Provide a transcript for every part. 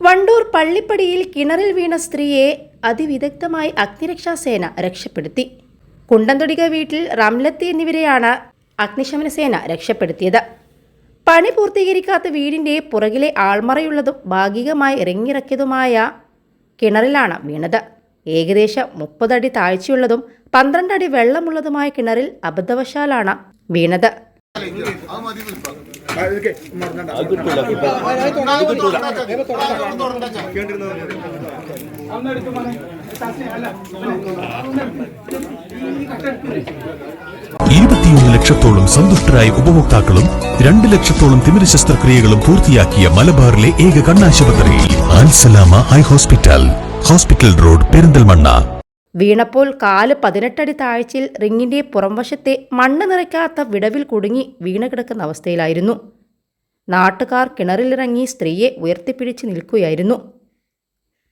വണ്ടൂർ പള്ളിപ്പടിയിൽ കിണറിൽ വീണ സ്ത്രീയെ അതിവിദഗ്ധമായി അഗ്നിരക്ഷാസേന രക്ഷപ്പെടുത്തി. കുണ്ടന്തൊടിക വീട്ടിൽ റംലത്തി എന്നിവരെയാണ് അഗ്നിശമന സേന രക്ഷപ്പെടുത്തിയത്. പണി പൂർത്തീകരിക്കാത്ത വീടിന്റെ പുറകിലെ ആൾമറയുള്ളതും ഭാഗികമായി ഇറങ്ങിയിറക്കിയതുമായ കിണറിലാണ് വീണത്. ഏകദേശം മുപ്പതടി താഴ്ചയുള്ളതും പന്ത്രണ്ടടി വെള്ളമുള്ളതുമായ കിണറിൽ അബദ്ധവശാലാണ് വീണത്. ഇരുപത്തിയൊന്ന് ലക്ഷത്തോളം സന്തുഷ്ടരായ ഉപഭോക്താക്കളും രണ്ട് ലക്ഷത്തോളം തിമിര ശസ്ത്രക്രിയകളും പൂർത്തിയാക്കിയ മലബാറിലെ ഏക കണ്ണാശുപത്രി Ansalama eye hospital. Hospital road Perinthalmanna. വീണപ്പോൾ കാൽ പതിനെട്ടടി താഴ്ചയിൽ റിങ്ങിന്റെ പുറംവശത്തെ മണ്ണ് നിറയ്ക്കാത്ത വിടവിൽ കുടുങ്ങി വീണ് കിടക്കുന്ന അവസ്ഥയിലായിരുന്നു. നാട്ടുകാർ കിണറിലിറങ്ങി സ്ത്രീയെ ഉയർത്തിപ്പിടിച്ച് നിൽക്കുകയായിരുന്നു.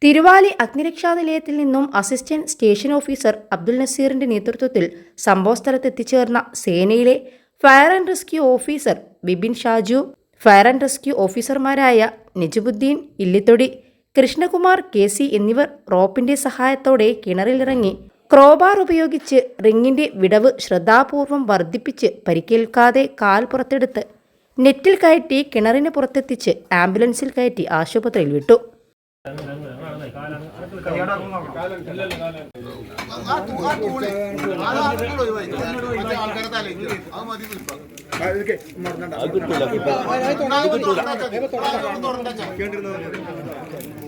തിരുവാലി അഗ്നിരക്ഷാ നിലയത്തിൽ നിന്നും അസിസ്റ്റന്റ് സ്റ്റേഷൻ ഓഫീസർ അബ്ദുൽ നസീറിന്റെ നേതൃത്വത്തിൽ സംഭവസ്ഥലത്ത് എത്തിച്ചേർന്ന സേനയിലെ fire and rescue officer Bibin Shaju fire and rescue ഓഫീസർമാരായ നിജുബുദ്ദീൻ ഇല്ലിത്തൊടി കൃഷ്ണകുമാർ കെ സി എന്നിവർ റോപ്പിന്റെ സഹായത്തോടെ കിണറിലിറങ്ങി. ക്രോബാർ ഉപയോഗിച്ച് റിങ്ങിന്റെ വിടവ് ശ്രദ്ധാപൂർവം വർദ്ധിപ്പിച്ച് പരിക്കേൽക്കാതെ കാൽ പുറത്തെടുത്ത് നെറ്റിൽ കയറ്റി കിണറിന് പുറത്തെത്തിച്ച് ആംബുലൻസിൽ കയറ്റി ആശുപത്രിയിൽ വിട്ടു. അന്നെടുത്തു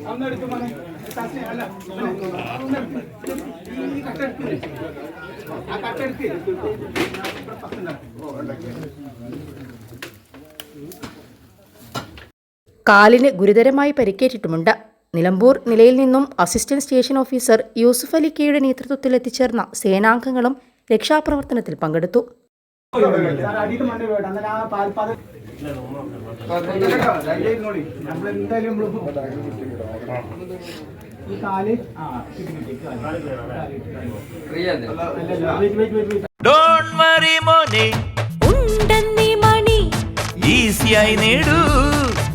കാലിന് ഗുരുതരമായി പരിക്കേറ്റിട്ടുമുണ്ട്. നിലമ്പൂർ നിലയിൽ നിന്നും assistant station officer Yusuf Ali നേതൃത്വത്തിൽ എത്തിച്ചേർന്ന സേനാംഗങ്ങളും രക്ഷാപ്രവർത്തനത്തിൽ പങ്കെടുത്തു. ഈ കാൽ ആ. ഡോൺ വറി മോനെ ഉണ്ടെന്നി മണി ഈസിയായി നേടൂ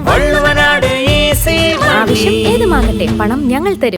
വള്ളുവനാട് ഈസി ആവശ്യം ഏതുമാകട്ടെ പണം ഞങ്ങൾ തരും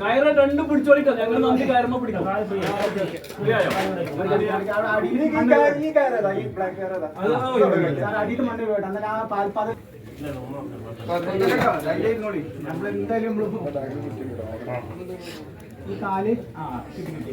കയറ് രണ്ട് പിടിച്ചോളിക്കാം ഞങ്ങൾ നന്ദി കയറുമ്പോ പിടിക്കാം. അന്നേരം ആ പാൽപ്പാത നമ്മളെന്തായാലും നമ്മൾ ഈ കാൽ? ആ കിട്ടി കിട്ടി.